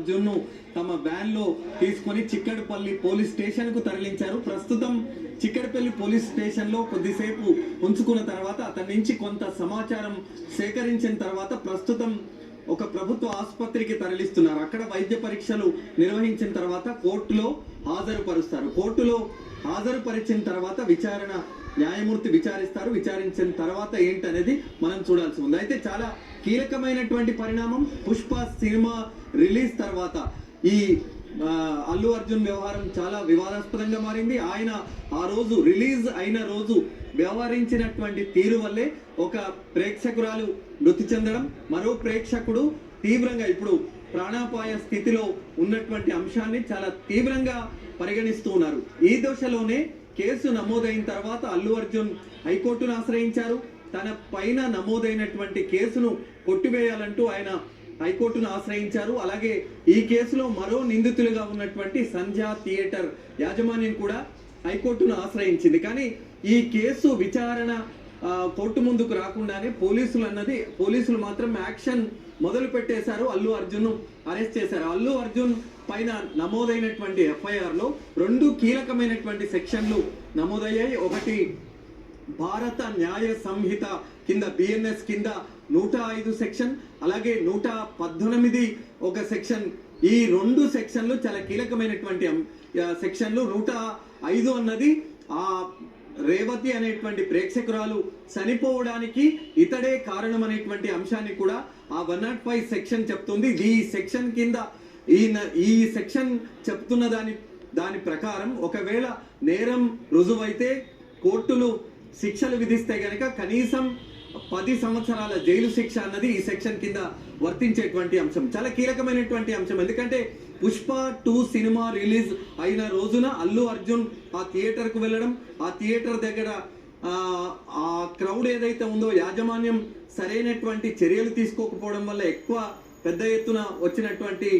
అర్జున్ను తమ వ్యాన్లో తీసుకొని చిక్కడపల్లి పోలీస్ స్టేషన్కు తరలించారు. ప్రస్తుతం చిక్కడపల్లి పోలీస్ స్టేషన్లో కొద్దిసేపు ఉంచుకున్న తర్వాత అతని నుంచి కొంత సమాచారం సేకరించిన తర్వాత ప్రస్తుతం ఒక ప్రభుత్వ ఆసుపత్రికి తరలిస్తున్నారు. అక్కడ వైద్య పరీక్షలు నిర్వహించిన తర్వాత కోర్టులో హాజరుపరుస్తారు. కోర్టులో హాజరుపరిచిన తర్వాత విచారణ న్యాయమూర్తి విచారిస్తారు. విచారించిన తర్వాత ఏంటనేది మనం చూడాల్సి ఉంది. అయితే చాలా కీలకమైనటువంటి పరిణామం పుష్ప సినిమా రిలీజ్ తర్వాత. ఈ అల్లు అర్జున్ వ్యవహారం చాలా వివాదాస్పదంగా మారింది. ఆయన ఆ రోజు రిలీజ్ అయిన రోజు వ్యవహరించినటువంటి తీరు వల్లే ఒక ప్రేక్షకురాలు మృతి చెందడం మరో ప్రేక్షకుడు తీవ్రంగా ఇప్పుడు ప్రాణాపాయ స్థితిలో ఉన్నటువంటి అంశాన్ని చాలా తీవ్రంగా పరిగణిస్తూ ఉన్నారు. ఈ దశలోనే కేసు నమోదైన తర్వాత అల్లు అర్జున్ హైకోర్టును ఆశ్రయించారు. తన పైన నమోదైనటువంటి కేసును కొట్టివేయాలంటూ ఆయన హైకోర్టును ఆశ్రయించారు. అలాగే ఈ కేసులో మరో నిందితులుగా ఉన్నటువంటి సంధ్యా థియేటర్ యాజమాన్యం కూడా హైకోర్టును ఆశ్రయించింది. కానీ ఈ కేసు విచారణ కోర్టు ముందుకు రాకుండానే పోలీసులు అన్నది పోలీసులు మాత్రం యాక్షన్ మొదలు పెట్టేశారు అల్లు అర్జున్ అరెస్ట్ చేశారు. అల్లు అర్జున్ పైన నమోదైనటువంటి ఎఫ్ఐఆర్లో రెండు కీలకమైనటువంటి సెక్షన్లు నమోదయ్యాయి. ఒకటి భారత న్యాయ సంహిత కింద బిఎన్ఎస్ కింద నూట ఐదు సెక్షన్ అలాగే నూట పద్దెనిమిది ఒక సెక్షన్. ఈ రెండు సెక్షన్లు చాలా కీలకమైనటువంటి సెక్షన్లు నూట ఐదు అన్నది ఆ రేవతి అనేటువంటి ప్రేక్షకురాలు చనిపోవడానికి ఇతడే కారణం అనేటువంటి అంశాన్ని కూడా ఆ వన్ నాట్ ఫైవ్ సెక్షన్ చెప్తుంది. ఈ సెక్షన్ కింద ఈ న- ఈ సెక్షన్ చెప్తున్న దాని దాని ప్రకారం ఒకవేళ నేరం రుజువైతే కోర్టులు శిక్షలు విధిస్తే గనక కనీసం పది సంవత్సరాల జైలు శిక్ష అన్నది ఈ సెక్షన్ కింద వర్తించేటువంటి అంశం. చాలా కీలకమైనటువంటి అంశం. ఎందుకంటే పుష్ప టూ సినిమా రిలీజ్ అయిన రోజున అల్లు అర్జున్ ఆ థియేటర్కు వెళ్ళడం ఆ థియేటర్ దగ్గర ఆ, క్రౌడ్ ఏదైతే ఉందో యాజమాన్యం సరైనటువంటి చర్యలు తీసుకోకపోవడం వల్ల ఎక్కువ పెద్ద ఎత్తున వచ్చినటువంటి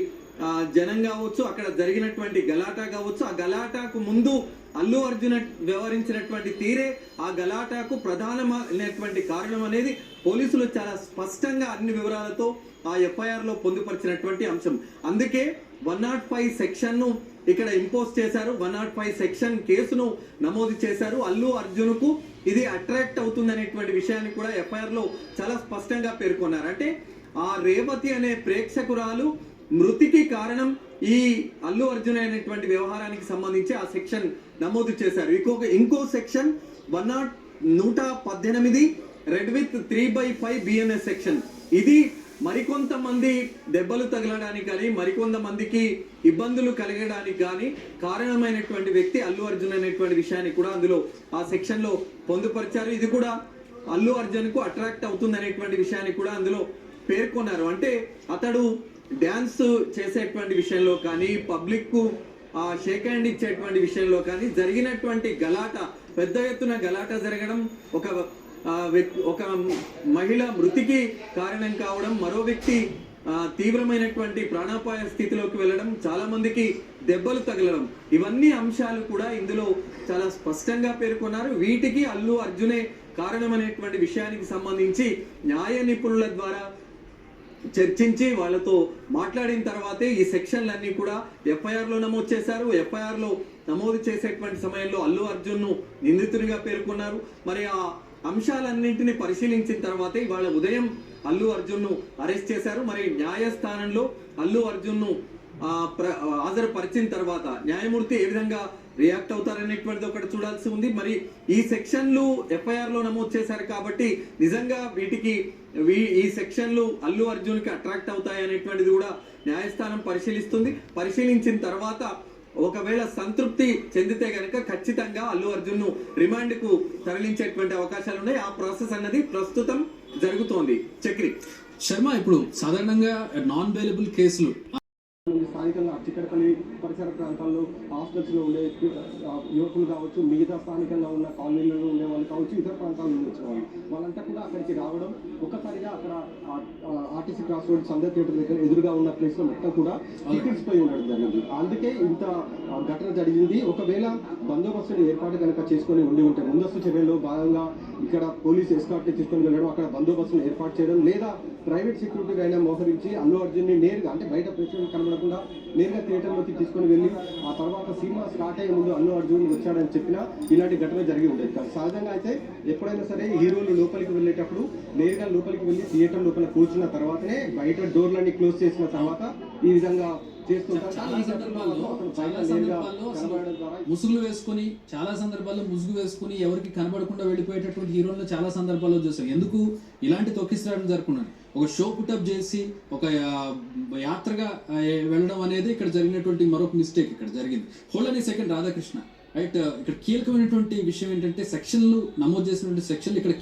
జనం కావచ్చు అక్కడ జరిగినటువంటి గలాటా కావచ్చు ఆ గలాటాకు ముందు అల్లు అర్జున్ వ్యవహరించినటువంటి తీరే ఆ గలాటాకు ప్రధానమైనటువంటి కారణం అనేది పోలీసులు చాలా స్పష్టంగా అన్ని వివరాలతో ఆ ఎఫ్ఐఆర్లో పొందుపరిచినటువంటి అంశం. అందుకే వన్ నాట్ ఫైవ్ సెక్షన్ను ఇక్కడ ఇంపోజ్ చేశారు వన్ నాట్ ఫైవ్ సెక్షన్ కేసును నమోదు చేశారు. అల్లు అర్జున్కు ఇది అట్రాక్ట్ అవుతుంది అనేటువంటి విషయాన్ని కూడా ఎఫ్ఐఆర్లో చాలా స్పష్టంగా పేర్కొన్నారు. అంటే ఆ రేవతి అనే ప్రేక్షకురాలు మృతికి కారణం ఈ అల్లు అర్జున్ అయినటువంటి వ్యవహారానికి సంబంధించి ఆ సెక్షన్ నమోదు చేశారు. ఇంకొక ఇంకో సెక్షన్ వన్ నాట్ నూట పద్దెనిమిది read with three by five BNS section. ఇది మరికొంతమంది దెబ్బలు తగలడానికి కానీ మరికొంతమందికి ఇబ్బందులు కలగడానికి కానీ కారణమైనటువంటి వ్యక్తి అల్లు అర్జున్ అనేటువంటి విషయాన్ని కూడా అందులో ఆ సెక్షన్లో పొందుపరిచారు. ఇది కూడా అల్లు అర్జున్కు అట్రాక్ట్ అవుతుంది అనేటువంటి విషయాన్ని కూడా అందులో పేర్కొన్నారు. అంటే అతడు డ్యాన్స్ చేసేటువంటి విషయంలో కానీ పబ్లిక్కు షేక్ హ్యాండ్ ఇచ్చేటువంటి విషయంలో కానీ జరిగినటువంటి గలాట పెద్ద ఎత్తున గలాట జరగడం ఒక వ్యక్- ఒక మహిళ మృతికి కారణం కావడం మరో వ్యక్తి తీవ్రమైనటువంటి ప్రాణాపాయ స్థితిలోకి వెళ్ళడం చాలా మందికి దెబ్బలు తగలడం ఇవన్నీ అంశాలు కూడా ఇందులో చాలా స్పష్టంగా పేర్కొన్నారు. వీటికి అల్లు అర్జునే కారణమనేటువంటి విషయానికి సంబంధించి న్యాయ నిపుణుల ద్వారా చర్చించి వాళ్ళతో మాట్లాడిన తర్వాతే ఈ సెక్షన్లన్నీ కూడా ఎఫ్ఐఆర్లో నమోదు చేశారు. ఎఫ్ఐఆర్లో నమోదు చేసేటువంటి సమయంలో అల్లు అర్జున్ను నిందితునిగా పేర్కొన్నారు. మరి ఆ అంశాలన్నింటినీ పరిశీలించిన తర్వాతే ఇవాళ ఉదయం అల్లు అర్జున్ను అరెస్ట్ చేశారు. మరి న్యాయస్థానంలో అల్లు అర్జున్ను ప్ర- హాజరుపరిచిన తర్వాత న్యాయమూర్తి ఏ విధంగా రియాక్ట్ అవుతారనేటువంటిది ఒకటి చూడాల్సి ఉంది. మరి ఈ సెక్షన్లు ఎఫ్ఐఆర్లో నమోదు చేశారు కాబట్టి నిజంగా వీటికి ఈ సెక్షన్లు అల్లు అర్జున్కి అట్రాక్ట్ అవుతాయి అనేటువంటిది కూడా న్యాయస్థానం పరిశీలిస్తుంది. పరిశీలించిన తర్వాత ఒకవేళ సంతృప్తి చెందితే కనుక ఖచ్చితంగా అల్లు అర్జున్ను రిమాండ్కు తరలించేటువంటి అవకాశాలు ఉన్నాయి. ఆ ప్రాసెస్ అన్నది ప్రస్తుతం జరుగుతోంది. చక్రి. శర్మ ఇప్పుడు సాధారణంగా నాన్ అవైలబుల్ కేసులు స్థానికంగా అచ్చికడపల్లి పరిసర ప్రాంతాల్లో హాస్టల్స్లో ఉండే యువకులు కావచ్చు మిగతా స్థానికంగా ఉన్న కాలనీలలో ఉండే వాళ్ళు కావచ్చు ఇతర ప్రాంతాల నుంచి వచ్చేవాళ్ళు వాళ్ళంతా కూడా అక్కడికి రావడం ఒక్కసారిగా అక్కడ ఆర్టీసీ క్రాస్ రోడ్ సందర్ థియేటర్ దగ్గర ఎదురుగా ఉన్న ప్లేస్లో మొత్తం కూడా టికెట్స్ పోయి ఉండడం జరిగింది. అందుకే ఇంత ఘటన జరిగింది. ఒకవేళ బందోబస్తుని ఏర్పాటు కనుక చేసుకొని ఉండి ఉంటే ముందస్తు చర్యల్లో భాగంగా ఇక్కడ పోలీస్ ఎస్కార్ట్ని తీసుకొని వెళ్ళడం అక్కడ బందోబస్తును ఏర్పాటు చేయడం లేదా ప్రైవేట్ సెక్యూరిటీ అయినా మోహరించి అల్లు అర్జున్ని నేరుగా అంటే బయట ప్రేక్షకులు కనబడకుండా నేరుగా థియేటర్లోకి తీసుకొని వెళ్ళి ఆ తర్వాత సినిమా స్టార్ట్ అయ్యే ముందు అల్లు అర్జున్ వచ్చాడని చెప్పినా ఇలాంటి ఘటన జరిగి ఉండేది కాదు. సహజంగా అయితే ఎప్పుడైనా సరే హీరోలు లోపలికి వెళ్ళేటప్పుడు నేరుగా లోపలికి వెళ్ళి థియేటర్ లోపల కూర్చున్న తర్వాతనే బయట డోర్లన్నీ క్లోజ్ చేసిన తర్వాత ఈ విధంగా చాలా సందర్భాల్లో చాలా సందర్భాల్లో ముసుగులు వేసుకొని చాలా సందర్భాల్లో ముసుగు వేసుకొని ఎవరికి కనబడకుండా వెళ్ళిపోయేటటువంటి హీరోలను చాలా సందర్భాల్లో చూసాం. ఎందుకు? ఇలాంటి తొక్కిసలాటలు జరుపుకున్నారు. ఒక షో పుటప్ చేసి ఒక యాత్రగా వెళ్ళడం అనేది ఇక్కడ జరిగినటువంటి మరొక మిస్టేక్ ఇక్కడ జరిగింది. హోల్డ్ అనే సెకండ్ రాధాకృష్ణ. రైట్ ఇక్కడ కీలకమైనటువంటి విషయం ఏంటంటే సెక్షన్లు నమోదు చేసినటువంటి సెక్షన్లు ఇక్కడ